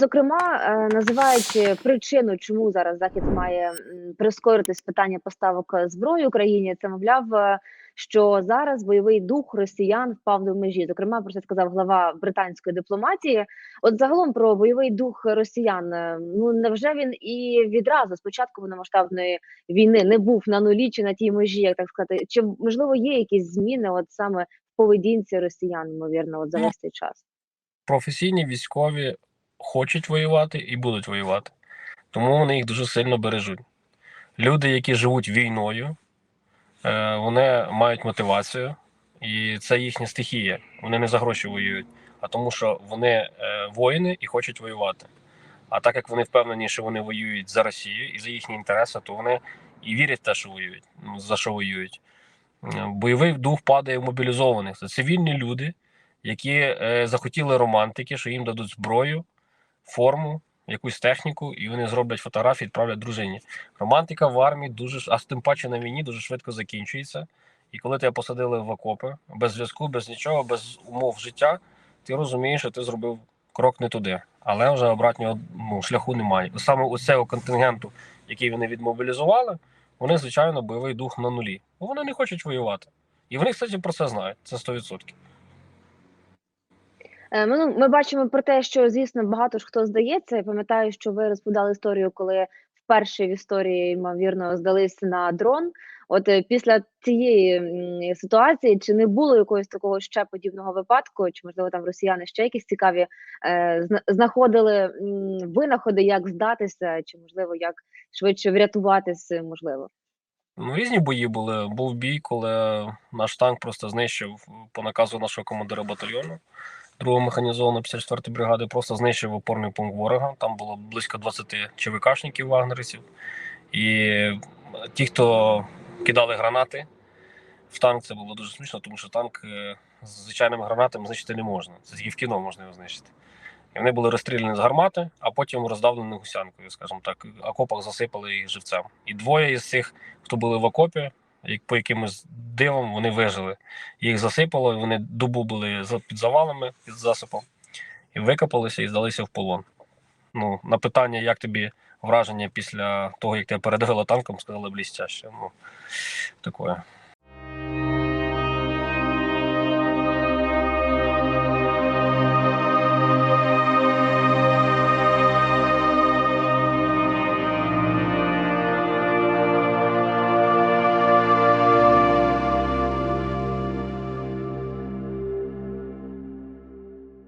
Зокрема, е, називають причину, чому зараз захід має прискоритись питання поставок е, зброї Україні. Це мовляв, е, що зараз бойовий дух росіян впав до межі. Зокрема, про це сказав глава британської дипломатії. От загалом про бойовий дух росіян. Ну невже він і відразу з початку повномасштабної війни не був на нулі чи на тій межі, як так сказати? Чи можливо є якісь зміни, от саме в поведінці росіян, ймовірно, от за Ну, весь цей час? професійні військові хочуть воювати і будуть воювати, тому вони їх дуже сильно бережуть. Люди, які живуть війною, е, вони мають мотивацію, і це їхня стихія. Вони не за гроші воюють, а тому, що вони е, воїни і хочуть воювати. А так як вони впевнені, що вони воюють за Росію і за їхні інтереси, то вони і вірять в те, що воюють, ну, за що воюють. Е, Бойовий дух падає в мобілізованих. Це цивільні люди, які захотіли романтики, що їм дадуть зброю, форму, якусь техніку, і вони зроблять фотографії, відправлять дружині. Романтика в армії дуже а тим паче на війні дуже швидко закінчується. І коли тебе посадили в окопи без зв'язку, без нічого, без умов життя, ти розумієш, що ти зробив крок не туди. Але вже обратнього ну, шляху немає. Саме у цього контингенту, який вони відмобілізували, вони, звичайно, бойовий дух на нулі. Бо вони не хочуть воювати. І вони, кстати, про це знають. Це 100%. Е, Ми, ну, ми бачимо про те, що звісно багато ж хто здається. Я пам'ятаю, що ви розповідали історію, коли вперше в історії ймовірно здались на дрон. От е, після цієї ситуації, чи не було якогось такого ще подібного випадку, чи можливо там росіяни ще якісь цікаві е, знаходили винаходи, як здатися, чи можливо як швидше врятуватися, можливо. Ну, різні бої були. Був бій, коли наш танк просто знищив по наказу нашого командира батальйону. Другого механізованого 54-ї бригади просто знищив опорний пункт ворога. Там було близько 20 ЧВКшників вагнерівців. І ті, хто кидали гранати в танк, це було дуже смішно, тому що танк е, з звичайними гранатами знищити не можна. Це тільки в кіно можна його знищити. І вони були розстріляні з гармати, а потім роздавлені гусянкою, скажімо так, окопах засипали їх живцем. І двоє із цих, хто були в окопі, як по якимось дивом вони вижили. Їх засипало, і вони добу були під завалами, під засипом, і викопалися і здалися в полон. Ну, на питання, як тобі враження після того, як тебе передавило танком, сказали блістяще. Ну, таке.